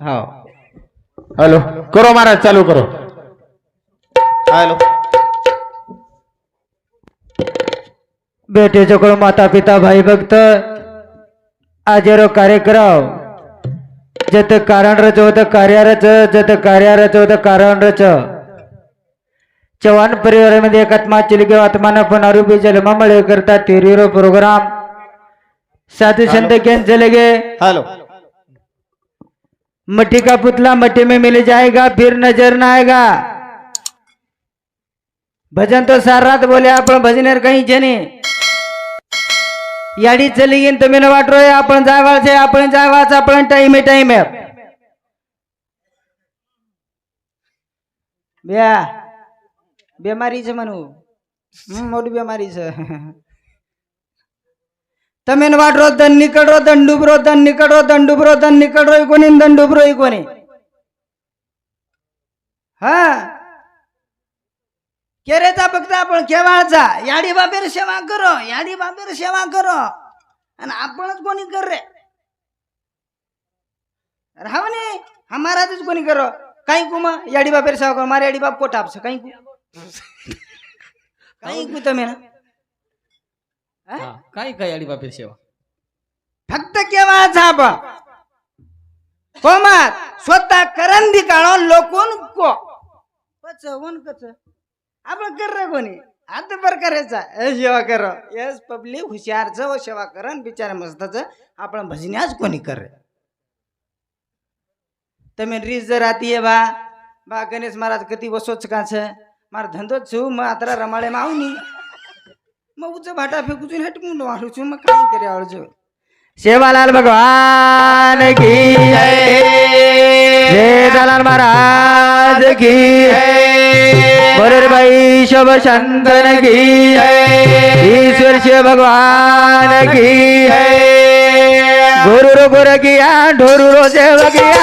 हो हॅलो करो महाराज चालू करो. हॅलो. बेटे चकड़ो माता पिता भाई भक्त आजेरो कार्यक्रम. जत कारण रचो त कार्य रच जत कार्य रचो त कारण रच. चव्हाण परिवारामध्ये एकात्मा चिलगे आत्मान पण आरोपी जन्म मळे करता तेरीरो प्रोग्राम साधु संत ज्ञान चले गे हॅलो. मट्टी का पुतला मट्टी में मिल जाएगा फिर नजर ना आएगा। भजन तो सार रात बोले आपण भजनेर कहीं जने। याडी चली गेन तो न वाट रोय आपण जावाच आहे आपण जावाच आपण टाइम आहे टाइम है। ब्या बेमारी छे म्हणू मोठी बेमारी छे। తమినవాడు దాన్ని ఇక్కడో దండుబ్రో దాన్ని ఇక్కడో దండుబ్రో దాన్ని दन डुबरो దండుబ్రో కొని हा? केरेचा फक्त आपण केवाळचा याडी बाबेर सेवा करो याडी बाबेर सेवा करो. आणि आपणच कोणी कर रे? राहा नाही महाराजच कोणी करो? काही कुमा याडी बाबेर सेवा करो. मारे याडी बाप कोटापस काही कु काही कु मेना हा? हा, काय काय अडी बापीर सेवा फक्त केव्हाचा आपण कोमात स्वतः करंदी काढून लोकून को पच वन कच आपण कर रे कोणी आता बर करायचा हे सेवा कर यस पब्लिक हुशारच व सेवा करन बिचारा मस्तच आपण भजन्याच कोणी कर रे તમે રીત રાતી એ બા બા ગણેશ મહારાજ કતી વસો જ કાં છે મારો ધંધો જ છું મેં આતરા રમાડેમાં આવું નહીં मऊच उच भाटा फेकूचून हे टिकून वाढूचून मग काय करे आवडचं शेवालाल भगवान की जय. दलाल महाराज की बरोबर बाई शोभ शांतन की ईश्वर शिव भगवान की गुरु रो गुरु किया ढोरु रो देव किया.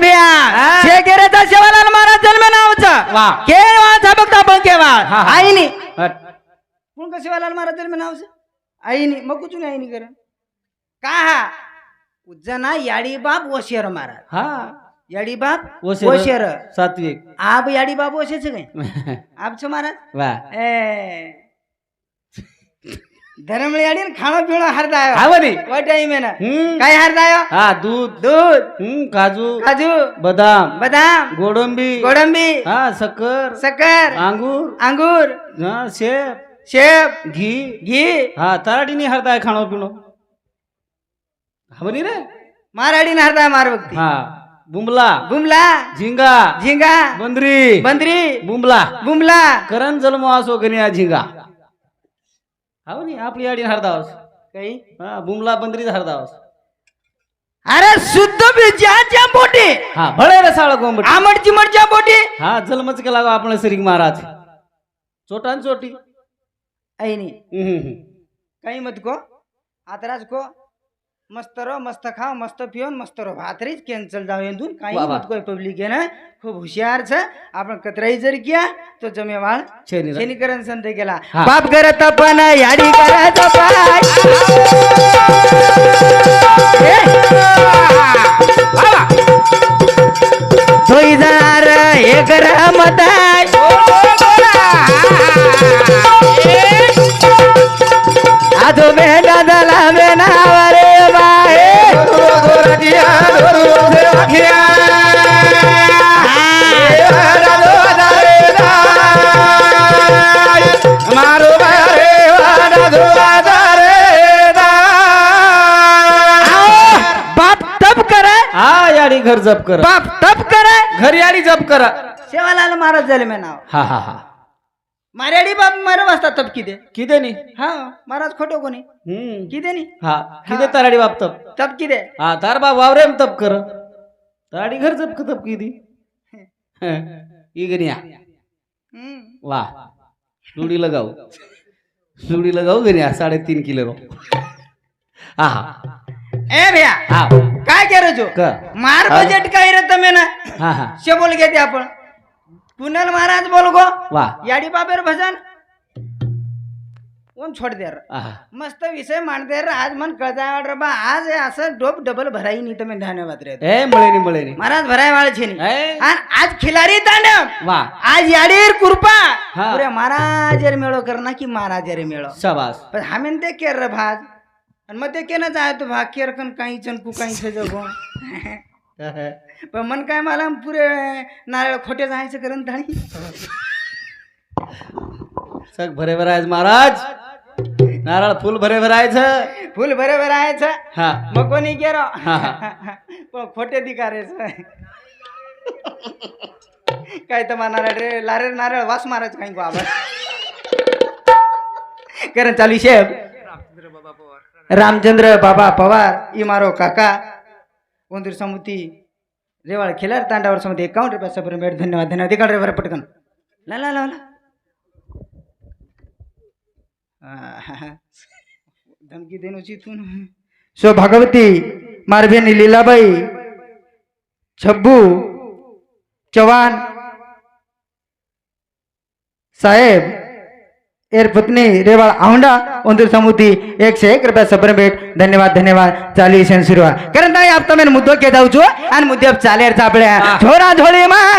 बिया शेकेरेचा शिवालाल महाराज जन्म नावचं वा. केव्हाचा बघता आपण केव्हा? हा, हा. आईनी. हट. कोण का शिवालाल महाराज जन्म नावचं आईनी. मग कुठून आईनी कर? का हा? उज्जना याडी बाप महाराज. हा. याडी बाप वशिर. सात्विक. याडी बाप वशेच काय आपचं महाराज? वा. ए धरमळे याडी खाणं पिणं हरदाय. हा बरी टाइम आहे ना? हम्म. काय हरदाय? हा दूध. दूध. हम्म, काजू. काजू. बदाम. बदाम. गोडंबी. गोडंबी. हा साखर साखर अंगूर अंगूर हा शेप. शेप. घी. घी. हा तराडीनी हरताय खाणं पिणं. हा बरी रे? माराडी हरदाय मार बघती. हा बुंबला बुमला. झिंगा. झिंगा. बंदरी. बंदरी. बुंबला बुमला. करण जन्म असो गण्या झिंगा. हा बरी आपली आडी हरदावस. काही हा बुंबला बंदरी हरदावस. अरे शुद्ध बीजाच्या बोटी. हा भळे रसाळ गोंबट आमट चिमटच्या बोटी. हा जन्मच केला गो आपण श्री महाराज. चोटान चोटी. ऐनी. काही मत को? आतराज को? मस्त रो मस्त खाओ मस्त पिओन मस्त रो भातरीच कॅन्सल जाऊ येऊन. काही वा. मत पब्लिक है ना. खूप हुशार छ आपण कतराई जर किया तो जमेवाळ छेनी रा- शनिकरण संत केला हा. बाप करत पण याडी करत पाय तोई जाणार एक रमत आजो बेटा घर जप कर. बाप तप करे. घर याडी जप करा. सेवालाल महाराज झाले मे नाव हा हा हा. मार्याडी बाप मारे वाजता तप किदे? किदे नी हा महाराज खोटो कोणी? हम्म. किदे नी हा. किदे ताराडी बाप तप तप किदे? हा तार बाप वावरेम तप कर. ताराडी घर तप तप किदी? इगनिया हम्म. वा. सुडी लगाऊ. सुडी लगाऊ गनिया साडेतीन किलो रो. हा हा. ए भैया हा. काय केलं जो क. मार बजेट काय रे તમે ना हा हा. शे बोल घेते आपण. पुनल महाराज बोल गो. वा. याडी बाबेर भजन. कोण छोड दे रे. आहा. मस्त विषय मांडते रे. आज मन कळता रे बा. आज हे असं डोप डबल भराई नाही. तुम्ही धन्यवाद रे. ए मळेनी मळेनी महाराज भराय वाळ छे नी ए. आणि आज खिलारी तांडव. वा. आज याडीर कृपा हा. पुरे महाराजेर मेळो करना की महाराजेर मेळो. शाबास. पण हामेन ते केर रे भाज आणि मग ते केनं जाय तो भाग. केर कन काही चनकू काही छे जगो. पण मन काय मला पुरे नारळ खोटे जायचं करून ताणी सग भरे भरायच महाराज. नारळ फुल भरे भरायचं. फुल बरे आहेचं हा. मग कोणी केरो हा, पण खोटे दिकारेच काय तर नारळ रे लारे नारळ वास मारायचं काही बाबा. कारण चालू शेफ रामचंद्र बाबा पवार इमारो काका. वंदूर समुती रेवाळ खिलार तांडावर समुती एकावन्न रुपया सबर भेट धन्यवाद धन्यवाद इकडे रे बरं पटकन ला ला ला ला. आहा. धमकी देणूची तू सो भागवती मारभेनी लीलाबाई छब्बू चव्हाण साहेब एर पत्नी रेवाळ औंडा ओंदूर समुती एकशे एक रुपया सबर भेट धन्यवाद धन्यवाद चाली शन सुरुवात कारण ભાઈ આપ તમે મુદ્દો કહેતા છો અને મુદ્દે ચાલે છે આપણે. જોરા જોડી માં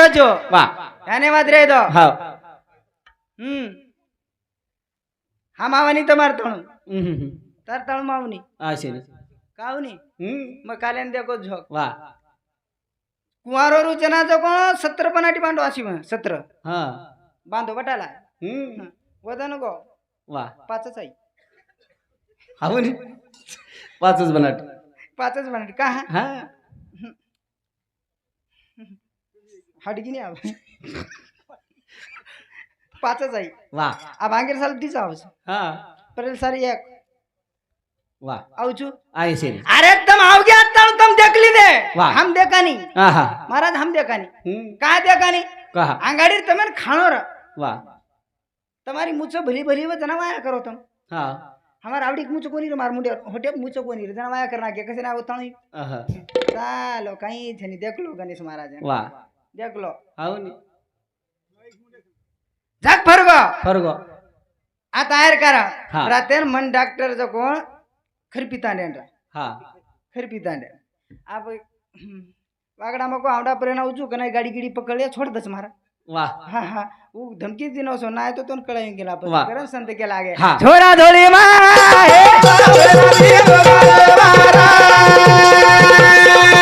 రోజు. దానే మాదిరి ఏదో ఆ మావనితో మారుతాడు मावनी మావుని. కావుని. मग काल्याने देखो झोक वा कुंवारो रुचनाचा कोण सत्र पनाटी बांधव अशी सत्र बांधव बटाला वजन गो वा पाचच आई हो पाचच बनाट पाचच बनाट का हा हडगी नाही आव पाचच आई वा आ भांगेर साल तीच आवाज हा परेल सारी एक वा આવજો आहे से अरे तुम आओ गया तब तुम देख ली दे वाह। हम देखा नहीं हा हा महाराज हम देखा नहीं हम्म. का देखा नहीं कहा आंगाड़ी તમે ખાણો ર वा તમારી મૂછો ભલી ભલી હોય જણા વાયા કરો તમે हा हमार आवडी मूछो कोणी रे मार मुंडे होटे मूछो कोणी रे जणा वाया करना के कसे ना उताणी अहा. चालो काही छनी देख लो गणेश महाराज वा देख लो हाव नी झक फरगो फरगो आ तयार करा हा. रातेर मन डॉक्टर जो कोण खरपी तांडे हा खरपी तांडे आप वागडा मको आवडा प्रेरणा उचू का नाही गाडी गिडी पकडले छोड दस मारा वा हा हा उ धमकी दिनो सो नाही तो तोन कळायून गेला आपण वा. करन संत केला आगे हा. छोरा धोळी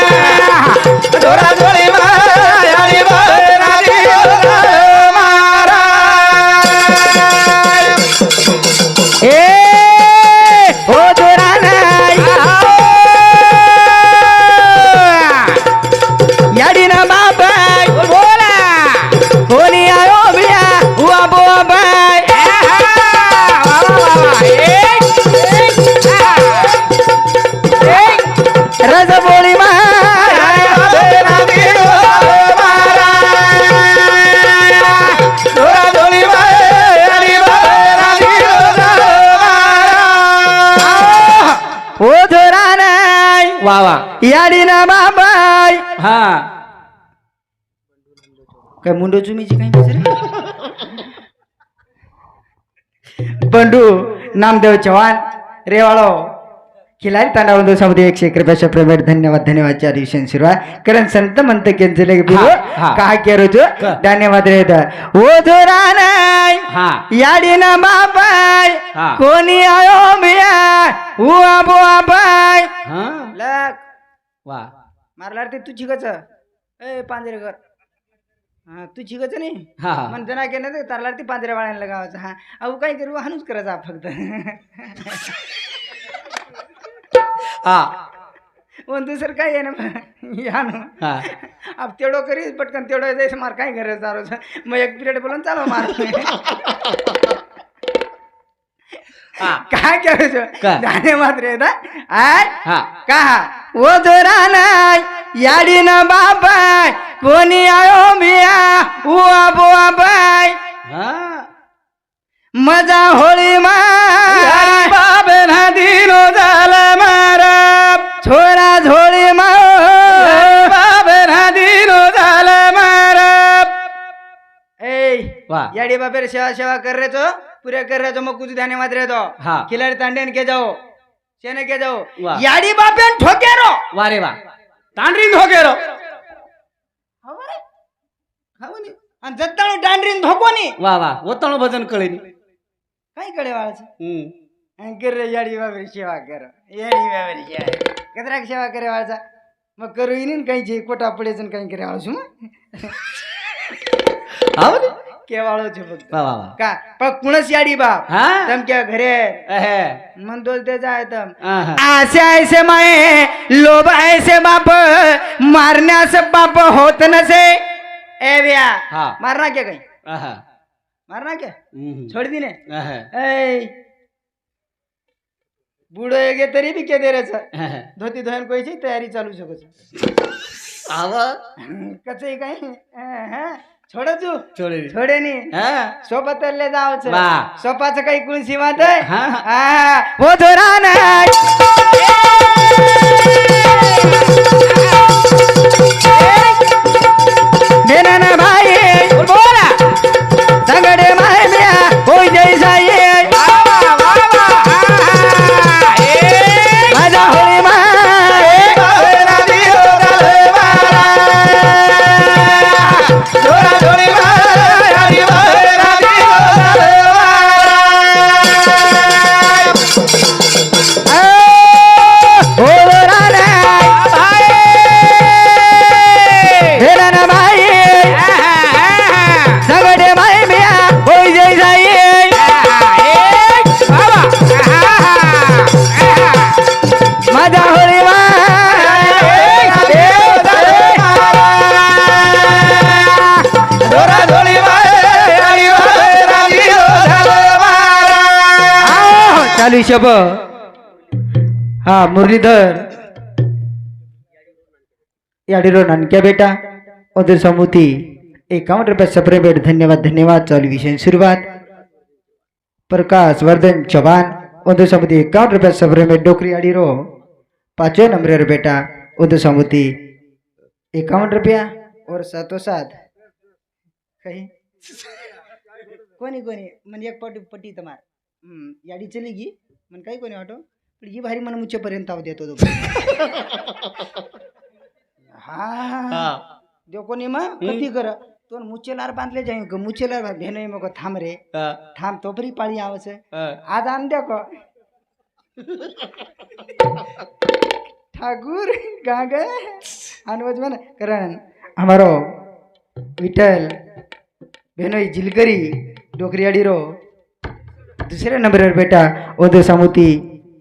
छोरा धोळी याडीना बाबाय. हा. काय मुंडो चुमीची काही बिचारे बंडू नामदेव चव्हाण रेवाळो खिलाडी तांडावंदो समुदाय एकशे एक रुपयाच्या पेमेंट धन्यवाद धन्यवाद चार दिवशी सुरुवात. कारण संत म्हणत केंचले हा. काय केरो क. धन्यवाद रे ओ हा. याडी ना बापाय हा. कोणी आयो बिया उआ बुआ बाय हा. लक वा. मारला रे ते तू छिगच. ए पांजरेकर हा तू छिगच नाही? हा. हा म्हणतो ना की नाही तरला ती पांजऱ्या वाळ्याला लगावायचं हा. अहो काय करू हानूच करायचा फक्त. हा. पण दुसरं काय आहे ना? या ना. हा. अब तेवढं करी पटकन तेवढं जायचं मार काय करायचं चालू मग एक पिरियड बोलून चालू मार. हा काय करायचं? जाणे मात्र ना आय हा. का? ओ जोरानाय याडी ना बाबाय कोणी आयो मिया उआ बुआ बाय. हा. मजा होळी माय. बाबे दिनो झाला मारा. छोरा झोळी ए वा याडी बापेर सेवा सेवा कर रे तो. पुरे कर रे तो. मग कुछ ध्याने मात्र तो. हा. खिलाडी तांडेन के जाओ. शेने के जाओ. वाह. याडी बापेन ठोके रो. वा रे वा. तांडरीन धोकेरो आणि जत्ताळू डांडरीन धोकोनी वा वा. ओताणो भजन कळेनी काय कडे वाळच हम्म. कर रे याडी बापेर सेवा कर. याडी बापेर सेवा कतराक सेवा करे वाळचा मग करू येईन काही कोटा पडेच काही करे वाळसू मग हा म्हणे. केवाळो फक्त. वा वा वा. का? पण कुणच याडी बाप? हा? तमक्या घरे. अहे. म्हणतो ते जाय तम आहा. आसे ऐसे माये लोभ ऐसे बाप मारण्यास बाप होत नसे. ए बिया हा. मारना क्या काही? आहा. मारना क्या हम्म. छोड़ दी ने अहे. ए बुडो गे तरी बी के दे रेच. अहे. धोती धोयन कोयची तयारी चालू शकत. आवा. कचई काही तू छोडे. छोडे नी हा. सोबत ले जावच वा. सोपाचं काही कुण सीमात आहे हा. हा, हो धोरा नाही शब। हा मुरलीधर। याडीरो नानक्या बेटा उधर समुती। एकावन्न रुपये सप्रे भेट धन्यवाद धन्यवाद चालू विषय सुरुवात प्रकाश वर्धन चव्हाण उधर समुती एकावन्न रुपये सप्रे भेट डोकरी आडीरो पाचवे नंबर बेटा उधर समुती। एकावन्न रुपया और सातो सात काही? कोणी कोणी म्हणजे एक पटी पटी तमार। हम्म, याडी चली गी मन काही कोणी वाटो पण ही भारी मन मुच्चेपर्यंत आव देतो तो हा हा. देव कोणी मग कधी कर तो मुच्चेलार बांधले जाईन ग मुच्चेलार भेनोय मग थांब रे हा. थांब तो परी पाळी आवच हा. आज आम द्या को ठाकूर कहाँ गए अनवज में करण हमारो दुसऱ्या नंबरवर बेटा ओदो सामुती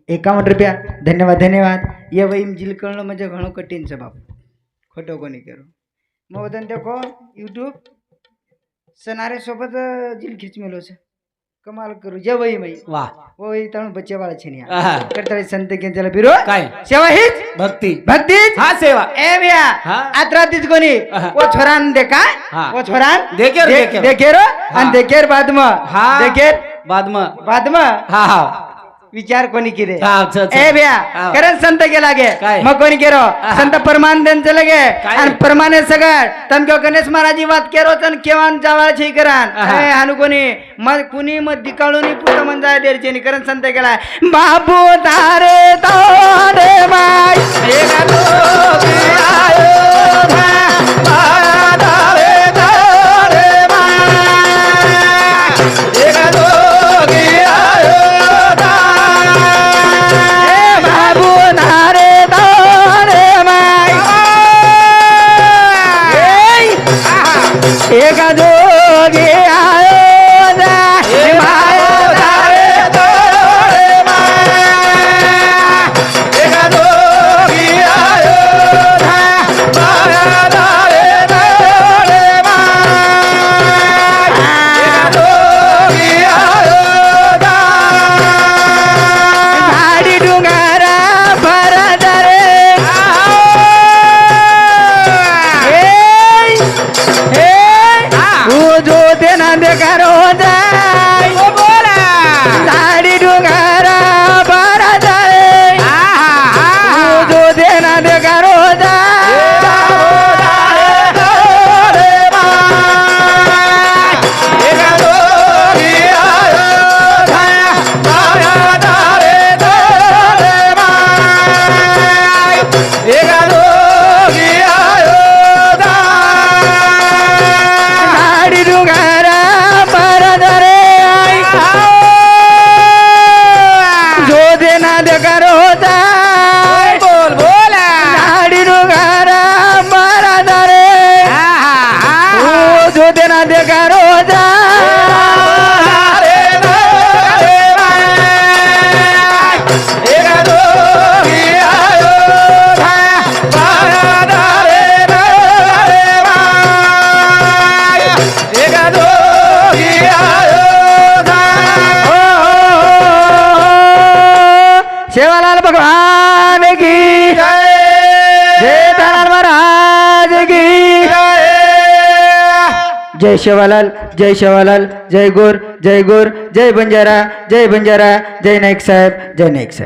एकावन्न रुपया. धन्यवाद धन्यवाद. ये वहीम जिलकरणं म्हणजे घणं कठीणचं बाप. खोटं कोणी करू? मग वदन देखो यूट्यूब सनारे सोबत जिल खिच मेलोच कमाल करू. जे वही मई वा. वही तळून बच्चे बाळा छेनी आहा. करताळे संत केंद्राला बिरो काय? सेवा हीच? भक्ती. भक्तीच हा सेवा. ए बिया हा. आत्रातीच कोणी? आहा. ओ छोरान देखा? हा. ओ छोरान? देखेर, देखेर. देखेर. आणि देखेर बाद म हा. देखेर? बाद मग बाद म हा हा. विचार कोणी केले? हा. ए भ्या. खरंच संत गेला गे? मग कोणी केरो. संत परमान त्यांचं लगे? आणि परमाने सगळ. तमक्यो गणेश महाराजी वाद केरो तन केवान जावा छी करान. हानु कोणी? मग कुणी मग दिकाळून पुत मन जाय देरचे करण संत गेला. बाबू तारे तारे माय. जय शेवालाल जय शेवालाल जय गोर जय गोर जय बंजारा जय बंजारा जय नाईक साहेब जय नाईक साहेब.